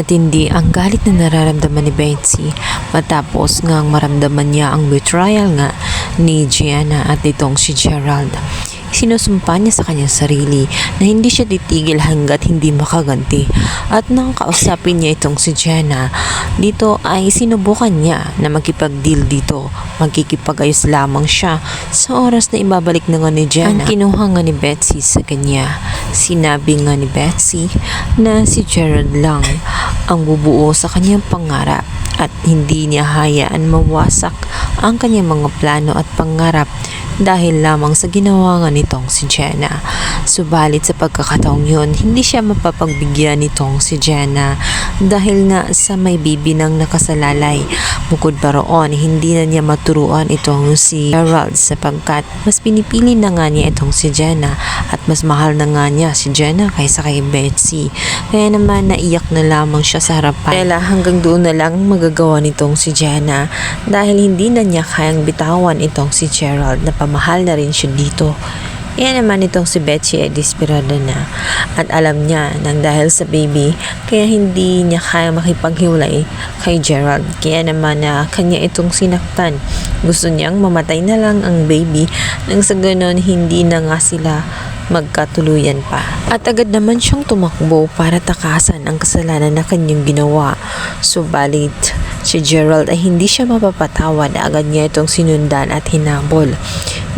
Matindi ang galit na nararamdaman ni Betsy matapos ngang maramdaman niya ang betrayal nga ni Gianna at itong si Gerald. Sinusumpa niya sa kanyang sarili na hindi siya titigil hanggat hindi makaganti. At nang kausapin niya itong si Gianna, dito ay sinubukan niya na makipag-deal dito. Magkikipag-ayos lamang siya sa oras na ibabalik na nga ni Gianna. Ang kinuha nga ni Betsy sa kanya. Sinabi nga ni Betsy na si Gerald lang ang bubuo sa kanyang pangarap at hindi niya hayaan mawasak ang kanyang mga plano at pangarap dahil lamang sa ginawa nga nitong si Jenna. Subalit sa pagkakataong yun, hindi siya mapapagbigyan nitong si Jenna dahil nga sa may bibi ng nakasalalay. Bukod pa roon, hindi na niya maturuan itong si Gerald sapagkat mas pinipili na nga niya itong si Jenna at mas mahal na nga niya si Jenna kaysa kay Betsy. Kaya naman naiyak na lamang siya sa harapan. Kaya hanggang doon na lang magagawa nitong si Jenna dahil hindi na niya kayang bitawan itong si Gerald na pamahal na rin siya dito. Kaya naman itong si Betsy ay desperado na at alam niya nang dahil sa baby kaya hindi niya kaya makipaghiwalay kay Gerald. Kaya naman na kanya itong sinaktan. Gusto niyang mamatay na lang ang baby nang sa ganon hindi na nga sila magkatuluyan pa. At agad naman siyang tumakbo para takasan ang kasalanan na kanyang ginawa. Subalit, si Gerald ay hindi siya mapapatawad. Agad niya itong sinundan at hinabol.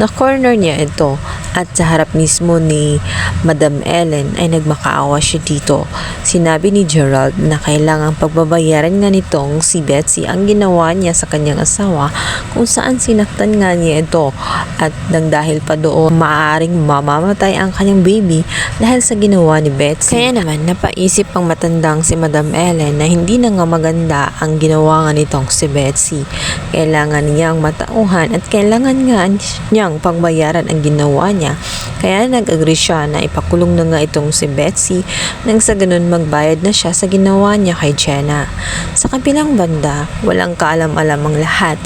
Na-corner niya ito at sa harap mismo ni Madam Ellen ay nagmakaawa siya dito. Sinabi ni Gerald na kailangang pagbabayaran nga nitong si Betsy ang ginawa niya sa kanyang asawa kung saan sinaktan nga niya ito at nang dahil pa doon maaaring mamamatay ang kanyang baby dahil sa ginawa ni Betsy. Kaya naman napaisip ang matandang si Madam Ellen na hindi na nga maganda ang ginawa nga nitong si Betsy. Kailangan niyang matauhan at kailangan nga niyang pagbayaran ang ginawa niya. Kaya nag-agree siya na ipakulong na nga itong si Betsy nang sa ganun magbayad na siya sa ginawa niya kay Jenna. Sa kabilang banda, walang kaalam-alam ang lahat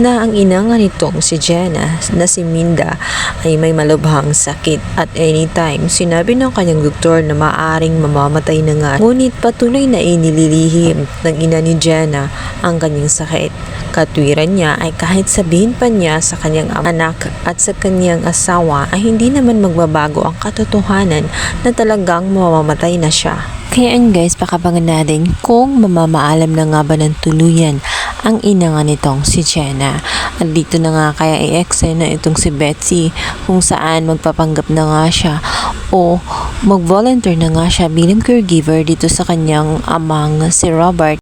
na ang ina nga nitong si Jenna na si Minda ay may malubhang sakit at anytime sinabi ng kanyang doktor na maaring mamamatay na nga ngunit patuloy na inililihim ng ina ni Jenna ang kanyang sakit. Katwiran niya ay kahit sabihin pa niya sa kanyang anak at sa kanyang asawa ay hindi naman magbabago ang katotohanan na talagang mamamatay na siya. Kaya guys, pakabangan natin kung mamamaalam na nga ba ng tuluyan ang ina nga nitong si Jenna. At dito na nga kaya i-eksena itong si Betsy kung saan magpapanggap na nga siya o mag-volunteer na nga siya bilang caregiver dito sa kanyang amang si Robert